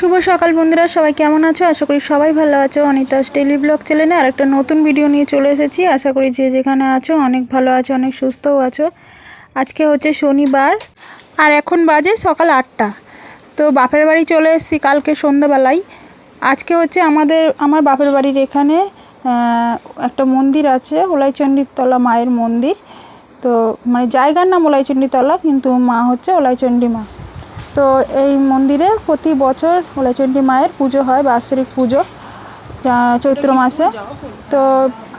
শুভ সকাল বন্ধুরা, সবাই কেমন আছো? আশা করি সবাই ভালো আছো। অনিতাস ডেলি ব্লগ চ্যানেলে আর একটা নতুন ভিডিও নিয়ে চলে এসেছি। আশা করি যে যেখানে আছো, অনেক ভালো আছো, অনেক সুস্থও আছো। আজকে হচ্ছে শনিবার, আর এখন বাজে সকাল আটটা। তো বাপের বাড়ি চলে এসেছি কালকে সন্ধ্যাবেলায়। আজকে হচ্ছে আমাদের, আমার বাপের বাড়ির এখানে একটা মন্দির আছে ওলাইচণ্ডীর তলা মায়ের মন্দির। তো মানে জায়গার নাম ওলাইচণ্ডী তলা কিন্তু মা হচ্ছে ওলাইচণ্ডী মা। তো এই মন্দিরে প্রতি বছর ওলাইচণ্ডী মায়ের পুজো হয় বাৎসরিক পুজো চৈত্র মাসে। তো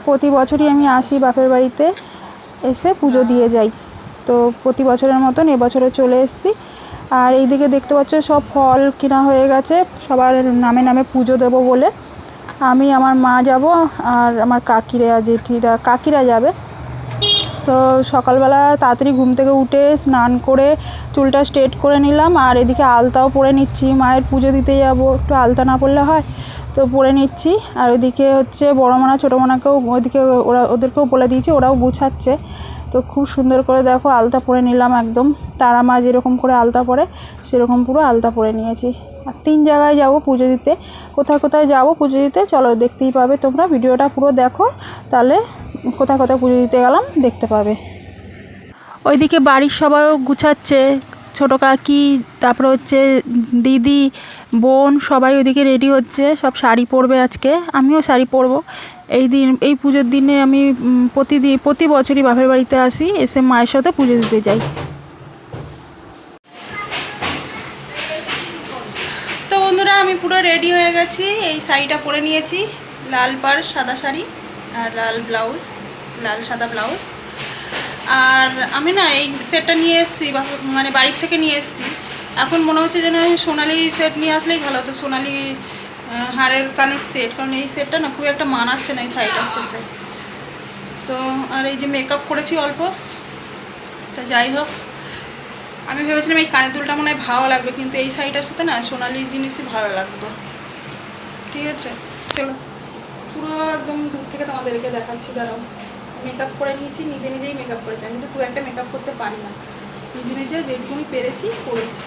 প্রতি বছরই আমি আসি বাপের বাড়িতে এসে পুজো দিয়ে যাই। তো প্রতি বছরের মতন এবছরে চলে এসেছি। আর এইদিকে দেখতে পাচ্ছ সব ফল কেনা হয়ে গেছে সবার নামে নামে পুজো দেবো বলে। আমি আমার মা যাব আর আমার কাকিরা জেঠিরা কাকিরা যাবে। তো সকালবেলা তাড়াতাড়ি ঘুম থেকে উঠে স্নান করে চুলটা স্ট্রেট করে নিলাম আর এদিকে আলতাও পরে নিচ্ছি। মায়ের পুজো দিতে যাব, একটু আলতা না পরলে হয়? তো পরে নিচ্ছি। আর ওদিকে হচ্ছে বড়ো মানা, ছোটো মানাকেও ওদিকে ওরা, ওদেরকেও বলে দিয়েছি, ওরাও গুছাচ্ছে। তো খুব সুন্দর করে দেখো আলতা পরে নিলাম একদম। তারা মা যেরকম করে আলতা পরে, সেরকম পুরো আলতা পরে নিয়েছি। আর তিন জায়গায় যাব পুজো দিতে। কোথায় কোথায় যাব পুজো দিতে, চলো দেখতেই পাবে তোমরা। ভিডিওটা পুরো দেখো, তাহলে কোথায় কোথায় পুজো দিতে গেলাম, দেখতে পাবে ওইদিকে বাড়ির সবাইও গুছাচ্ছে, ছোটো কাকি, তারপরে হচ্ছে দিদি, বোন, সবাই ওইদিকে রেডি হচ্ছে, সব শাড়ি পরবে আজকে, আমিও শাড়ি পরবো। এই দিন, এই পুজোর দিনে আমি প্রতিদিন প্রতি বছরই বাপের বাড়িতে আসি, এসে মায়ের সাথে পুজো দিতে যাই। তো বন্ধুরা, আমি পুরো রেডি হয়ে গেছি, এই শাড়িটা পরে নিয়েছি, লাল পাড়, সাদা শাড়ি। আর লাল ব্লাউজ, লাল সাদা ব্লাউজ। আর আমি না এই সেটটা নিয়ে এসেছি মানে বাড়ির থেকে নিয়ে এসেছি। এখন মনে হচ্ছে যেন সোনালি সেট নিয়ে আসলেই ভালো হতো, সোনালি হাড়ের কানের সেট। কারণ এই সেটটা না খুব একটা মানাচ্ছে না এই শাড়িটার সাথে। তো আর এই যে মেকআপ করেছি অল্প, তা যাই হোক। আমি ভেবেছিলাম এই কানের দুলটা মনে হয় ভালো লাগবে, কিন্তু এই শাড়িটার সাথে না সোনালি জিনিসই ভালো লাগতো। ঠিক আছে, চলো। পুরো একদম দূর থেকে তোমাদেরকে দেখাচ্ছি, দাঁড়াও। মেকআপ করে নিয়েছি, নিজে নিজেই মেকআপ করেছি আমি কিন্তু খুব একটা মেকআপ করতে পারি না। নিজে নিজে যেটুকুনি পেরেছি, করেছি।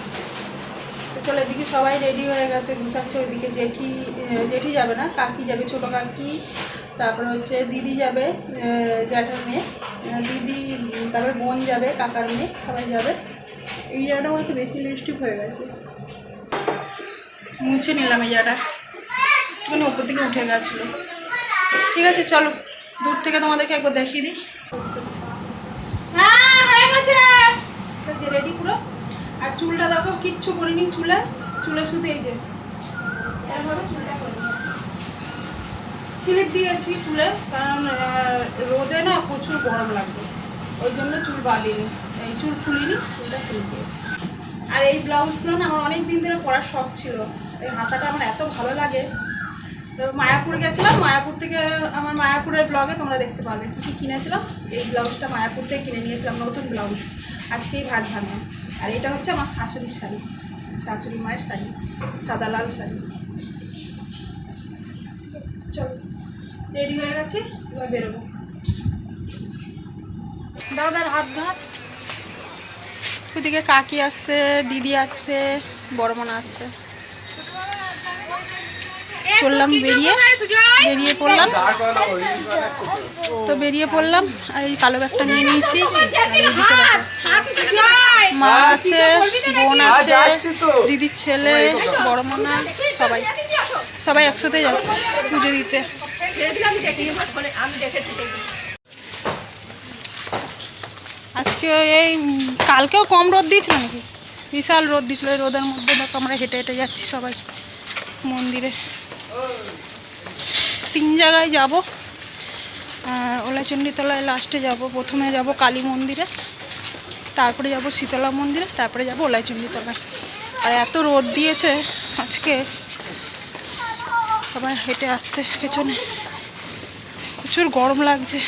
তো চলো এদিকে সবাই রেডি হয়ে গেছে, গুছাচ্ছে ওইদিকে। জেঠি জেঠি যাবে না, কাকি যাবে, ছোটো কাকি। তারপরে হচ্ছে দিদি যাবে জ্যাঠার মেয়ে। দিদি, তারপরে বোন যাবে, কাকার মেয়ে, সবাই যাবে। এই জায়গাটা হচ্ছে বেশি লিপস্টিক হয়ে গেছে। মুছে নিলাম এই জায়গাটা। মানে ওপর দিকে উঠে গেছিল। ঠিক আছে, চলো। দূর থেকে তোমাদেরকে একবার দেখিয়ে দিই। হ্যাঁ হয়ে রেডি পুরো। আর চুলটা দেখো, কিচ্ছু করিনি চুলে। চুলে শুধু এই যে। ক্লিপ দিয়েছি চুলে, কারণ রোদে না প্রচুর গরম লাগবে। ওই জন্য চুল বাঁধিনি। এই চুল খুলিনি, চুলটা খুলে দিয়েছি। আর এই ব্লাউজগুলো না আমার অনেক দিন ধরে পরার শখ ছিল। এই হাতাটা আমার এত ভালো লাগে। তো মায়াপুর গেছিলাম, মায়াপুর থেকে আমার মায়াপুরের ব্লগে তোমরা দেখতে পাবে কী কী কিনেছিলাম এই ব্লাউজটা মায়াপুর থেকে কিনে নিয়েছিলাম, নতুন ব্লাউজ আজকেই ভাত ভাঙলাম আর এটা হচ্ছে আমার শাশুড়ির শাড়ি, শাশুড়ি মায়ের শাড়ি, সাদা লাল শাড়ি। চলো রেডি হয়ে গেছি, এবার বেরোবো। দাদার হাত ঘাট ওদিকে কাকি আসছে, দিদি আসছে, বড় আসছে। চললাম বেরিয়ে বেরিয়ে পড়লাম। তো বেরিয়ে পড়লাম আর এই কালো ব্যাগটা নিয়ে নিয়েছি। মা আছে বোন আছে দিদির ছেলে বড় মনা সবাই। সবাই একসাথে যাচ্ছে পুজো দিতে। আজকে এই কালকেও কম রোদ দিয়েছিল নাকি? বিশাল রোদ দিয়েছিল রোদের মধ্যে দেখো আমরা হেঁটে হেঁটে যাচ্ছি সবাই মন্দিরে। তিন জায়গায় যাব। ওলাচণ্ডীতলায় লাস্টে যাব, প্রথমে যাব কালী মন্দিরে, তারপরে যাব শীতলা মন্দিরে, তারপরে যাব ওলাচণ্ডীতলায়। আর এত রোদ দিয়েছে আজকে। সবাই হেঁটে আসছে পেছনে। প্রচুর গরম লাগছে।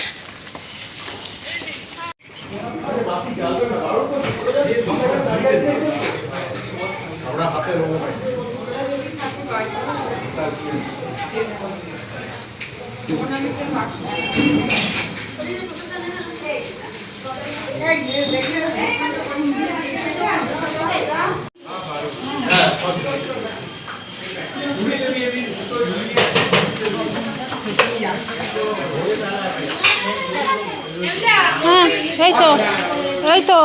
হ্যাঁ এই তো এই তো।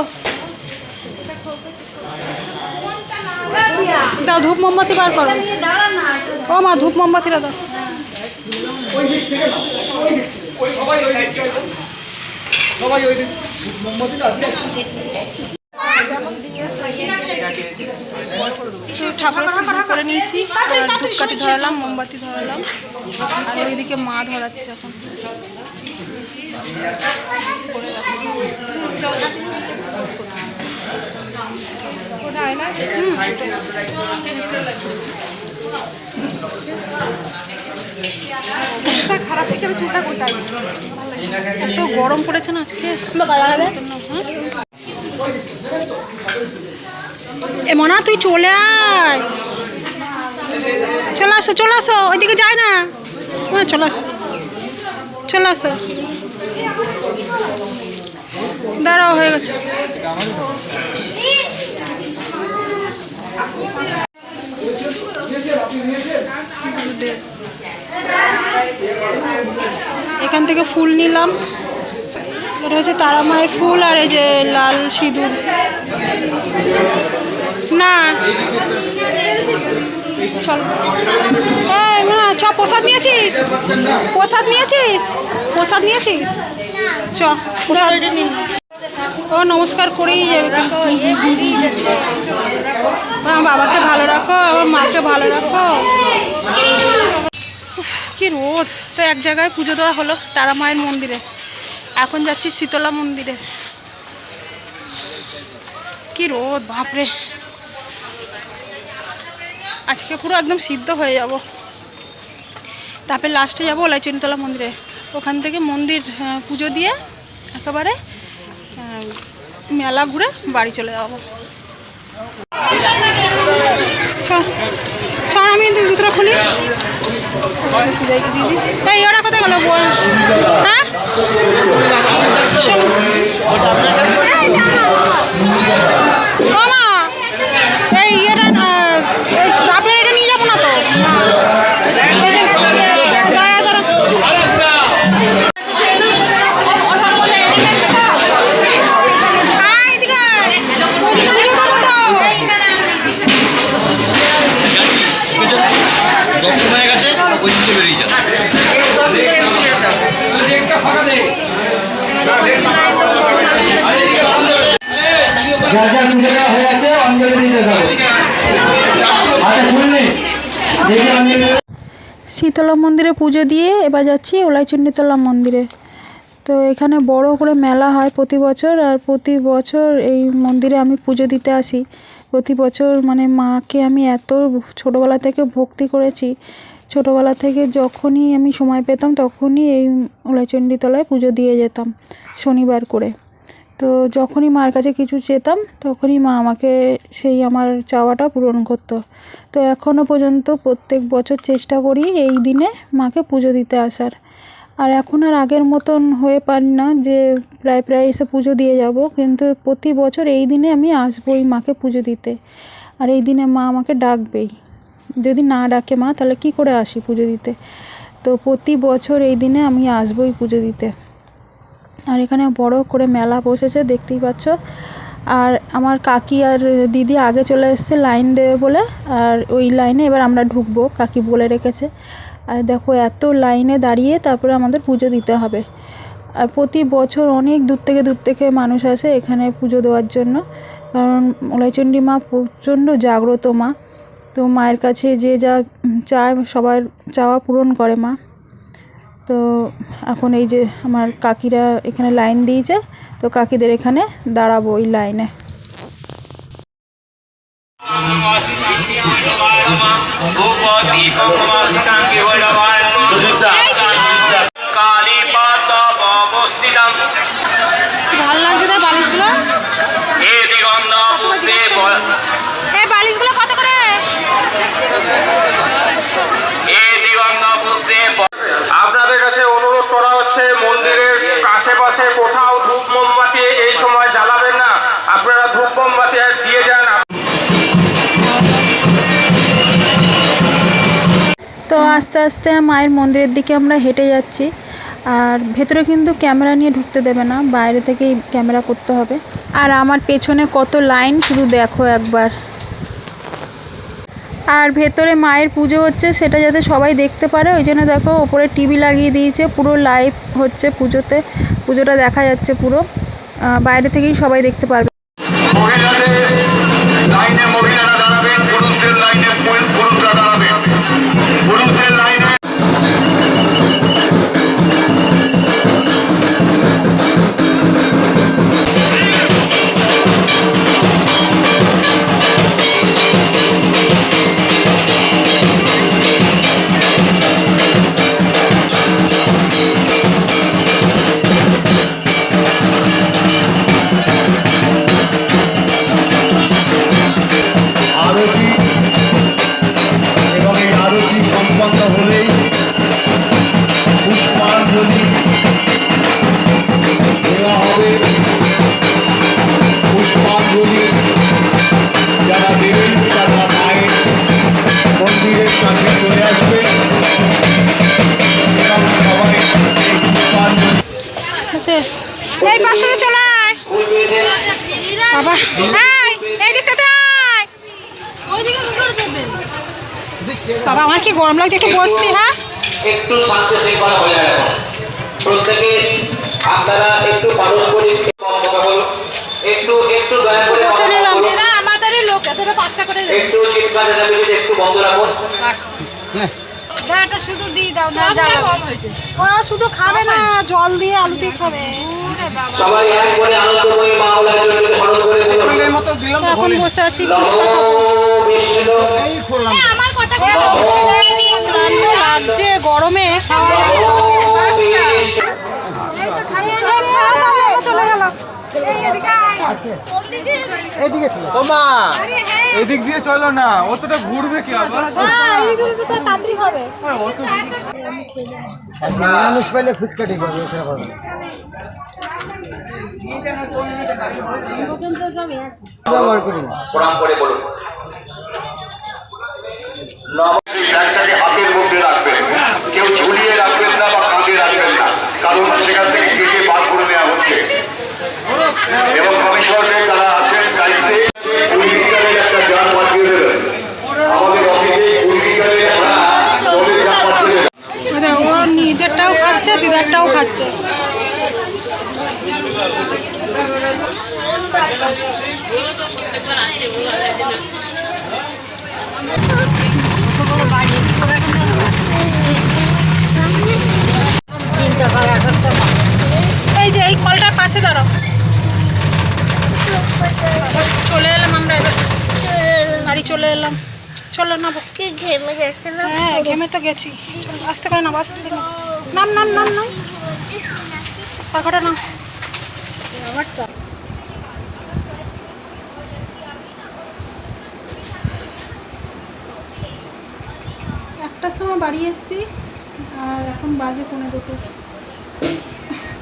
দাও, ধূপ মোমবাতি বার করো। ও মা, ধূপ মোমবাতি দাও। কিছু ঠাকুরের সিঁদুর করে নিয়েছি। ধূপকাঠি ধরালাম মোমবাতি ধরালাম। আর ওইদিকে মা ধরাচ্ছে এখন। এত গরম পড়েছে না আজকে? এ মনা, তুই চলে আয়। চলে আসো চলে আসো, ওইদিকে যায় না। হ্যাঁ চলে আসো। চলে আসো। দাঁড়াও, হয়ে গেছে। এখান থেকে ফুল নিলাম। এটা হচ্ছে তারা মায়ের ফুল আর এই যে লাল সিঁদুর। না। চল। না চ, প্রসাদ নিয়েছিস? প্রসাদ নিয়েছিস? প্রসাদ নিয়েছিস? চ, প্রসাদ। ও, নমস্কার করেই যাবে আমার বাবাকে ভালো রাখো, আমার মাকে ভালো রাখো। কি রোদ। তো এক জায়গায় পুজো দেওয়া হলো তারা মায়ের মন্দিরে। এখন যাচ্ছি শীতলা মন্দিরে। কি রোদ, বাপরে। আজকে পুরো একদম সিদ্ধ হয়ে যাব। তারপরে লাস্টে যাব ওলাইচনীতলা মন্দিরে। ওখান থেকে মন্দির পুজো দিয়ে একেবারে মেলা ঘুরে বাড়ি চলে যাব। চ আমি জুতোটা খুলি। এই, ওরা কোথায় গেল বল? হ্যাঁ? শীতলা মন্দিরে পুজো দিয়ে এবার যাচ্ছি ওলাইচণ্ডীতলা মন্দিরে। তো এখানে বড় করে মেলা হয় প্রতি বছর আর প্রতি বছর এই মন্দিরে আমি পুজো দিতে আসি। প্রতি বছর মানে মাকে আমি এত ছোটোবেলা থেকে ভক্তি করেছি ছোটোবেলা থেকে যখনই আমি সময় পেতাম, তখনই এই ওলাইচণ্ডীতলায় পুজো দিয়ে যেতাম শনিবার করে। তো যখনই মার কাছে কিছু চেতাম, তখনই মা আমাকে সেই আমার চাওয়াটা পূরণ করতো। তো এখনও পর্যন্ত প্রত্যেক বছর চেষ্টা করি এই দিনে মাকে পুজো দিতে আসার। আর এখন আর আগের মতন হয়ে পারি না যে প্রায় প্রায় এসে পুজো দিয়ে যাব, কিন্তু প্রতি বছর এই দিনে আমি আসবোই মাকে পুজো দিতে। আর এই দিনে মা আমাকে ডাকবেই। যদি না ডাকে মা, তাহলে কি করে আসি পুজো দিতে? তো প্রতি বছর এই দিনে আমি আসবোই পুজো দিতে। আর এখানে বড় করে মেলা বসেছে, দেখতেই পাচ্ছ। আর আমার কাকি আর দিদি আগে চলে এসেছে লাইন দেবে বলে, আর ওই লাইনে এবার আমরা ঢুকবো, কাকি বলে রেখেছে। আর দেখো এত লাইনে দাঁড়িয়ে তারপরে আমাদের পুজো দিতে হবে। আর প্রতি বছর অনেক দূর থেকে দূর থেকে মানুষ আসে এখানে পুজো দেওয়ার জন্য। কারণ মলাইচণ্ডী মা প্রচণ্ড জাগ্রত মা। তো মায়ের কাছে যে যা চায় সবার চাওয়া পূরণ করে মা। তো এখন এই যে আমার কাকিরা এখানে লাইন দিয়েছে, তো কাকিদের এখানে দাঁড়াবো ওই লাইনে। আস্তে আস্তে মায়ের মন্দিরের দিকে আমরা হেঁটে যাচ্ছি। আর ভেতরে কিন্তু ক্যামেরা নিয়ে ঢুকতে দেবে না, বাইরে থেকেই ক্যামেরা করতে হবে। আর আমার পেছনে কত লাইন, শুধু দেখো একবার। আর ভেতরে মায়ের পুজো হচ্ছে, সেটা যাতে সবাই দেখতে পারে। ওই জন্য দেখো, ওপরে টিভি লাগিয়ে দিয়েছে, পুরো লাইভ হচ্ছে পুজোতে। পুজোটা দেখা যাচ্ছে পুরো। বাইরে থেকেই সবাই দেখতে পারবে। একটু শান্তি শৃঙ্খলা বজায় রাখুন প্রত্যেকে আপনারা একটু পারস্পরিক কম একটু একটু দয়া করে করে একটু চিৎকার একটু বন্ধ রাখুন দাঁড়াটা শুধু দিয়ে দাও না খাবে না জল দিয়ে আলু দিয়ে খাবে। সবাই এক করে আনন্দময়ী মা ওলার জন্য স্মরণ করে বলুন এখন বসে আছি ফুচকা খাব। আমার কথা ওমা! এদিক দিয়ে চলো না অতটা ঘুরবে কি আবার? মানুষ পাইলে ফুচকা ঠিক হবে ব্যবহার করি প্রণাম করে বলুন। নম এই ব্যাগটাকে হাতের মধ্যে রাখবেন। কেউ ঝুলিয়ে রাখবেন না বা কাঁধে রাখবেন না। কারণ সেখান থেকে কেটে বার করে নেওয়া হচ্ছে এবং কমিশনের যারা আছেন দায়িত্বে কুড়িকালের একটা যান বাঁচিয়ে দেবেন আমাদের অফিসে কুড়িকালের ও নিজেরটাও খাচ্ছে দিদারটাও খাচ্ছে যে এই কলটার পাশে দাঁড়াও চলে এলাম আমরা এবার বাড়ি চলে এলাম চলো না কি ঘেমে যাচ্ছে না? হ্যাঁ ঘেমে তো গেছি। আস্তে করে নাম আস্তে করে নাম। নাম নাম নাম পাখাটা নাম। একটার সময় বাড়ি এসেছি আর এখন বাজে পৌনে দুটো।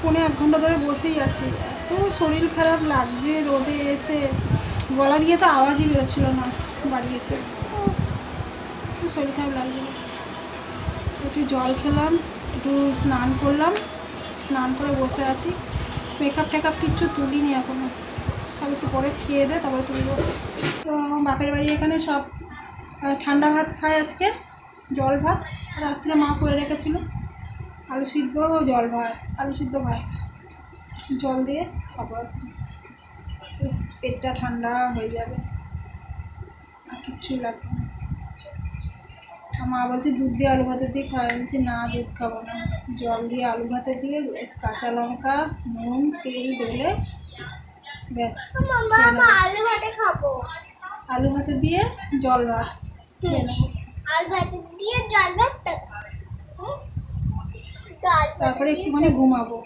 পৌনে এক ঘণ্টা ধরে বসেই আছি। এত শরীর খারাপ লাগছে রোদে এসে গলা দিয়ে তো আওয়াজই বেরোচ্ছিল না বাড়ি এসে। শরীর খারাপ লাগছিল একটু জল খেলাম, একটু স্নান করলাম, স্নান করে বসে আছি। মেকআপ টেকআপ কিচ্ছু তুলিনি এখনও সব একটু পরে খেয়ে দে, তারপরে তুলবো। তো আমার বাপের বাড়ি এখানে সব ঠান্ডা ভাত খায় আজকে, জল ভাত। রাত্রে মা করে রেখেছিল আলু সিদ্ধ জল ভাত, আলু সিদ্ধ ভাত। জল দিয়ে খাব এখন। বেশ, পেটটা ঠান্ডা হয়ে যাবে। আর কিচ্ছু লাগবে না। মা বলছে দুধ দিয়ে আলু ভাতে দিয়ে খাওয়া বলছি না দুধ খাব না। জল দিয়ে আলু ভাতে দিয়ে বেশ কাঁচা লঙ্কা নুন তেল ঢেলে ব্যাস আলু ভাতে খাব। আলু ভাতে দিয়ে জল ভাত আলু ভাতে দিয়ে জল তারপরে একটুখানি ঘুমাবো।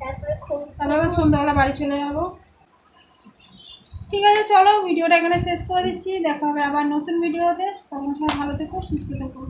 তারপরে খুব তারপরে আবার সন্ধ্যাবেলা বাড়ি চলে যাব। ঠিক আছে, চলো, ভিডিওটা এখানে শেষ করে দিচ্ছি। দেখা হবে আবার নতুন ভিডিওতে। তখন সবাই ভালো থেকো, সুস্থ থেকো।